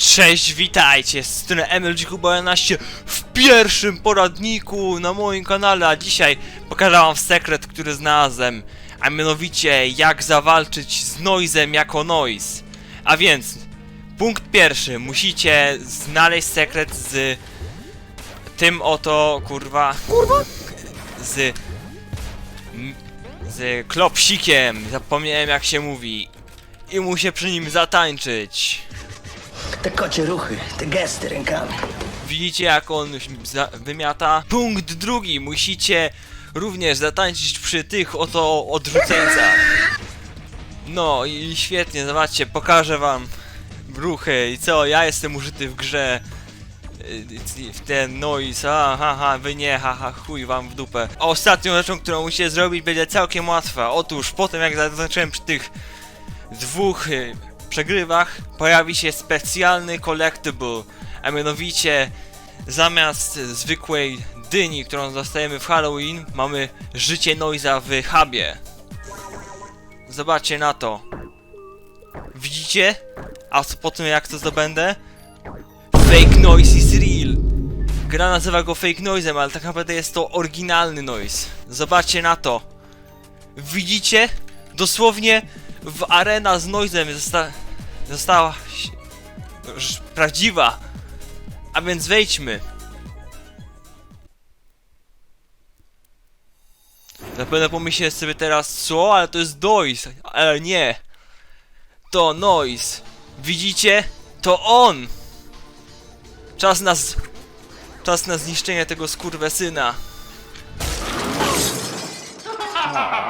Cześć, witajcie, z strony MLG Kuba 11 w pierwszym poradniku na moim kanale, a dzisiaj pokażę wam sekret, który znalazłem, a mianowicie jak zawalczyć z Noizem jako Noise. A więc, punkt pierwszy, musicie znaleźć sekret z tym oto, kurwa, kurwa, z, z klopsikiem, zapomniałem jak się mówi, i mu się przy nim zatańczyć. Te kocie ruchy, te gesty rękami. Widzicie jak on wymiata? Punkt drugi, musicie również zatańczyć przy tych oto odrzuceńcach. No i świetnie, zobaczcie, pokażę wam ruchy i co, ja jestem użyty w grze y, w ten noise, ha, ha, ha, wy nie, ha, ha, chuj wam w dupę. A ostatnią rzeczą, którą musicie zrobić będzie całkiem łatwa. Otóż, potem jak zaznaczyłem przy tych dwóch y, przegrywach pojawi się specjalny collectible, a mianowicie zamiast zwykłej dyni, którą dostajemy w Halloween, mamy życie Noiza w hubie. Zobaczcie na to. Widzicie? A co po tym jak to zdobędę? Fake noise is real. Gra nazywa go fake noisem, ale tak naprawdę jest to oryginalny noise. Zobaczcie na to. Widzicie? Dosłownie w arena z Noizem zosta została prawdziwa. A więc wejdźmy. Zapewne pomyślę sobie teraz, co? Ale to jest Noise. Ale nie. To Noise. Widzicie? To on! Czas na... Z... Czas na zniszczenie tego skurwesyna. syna.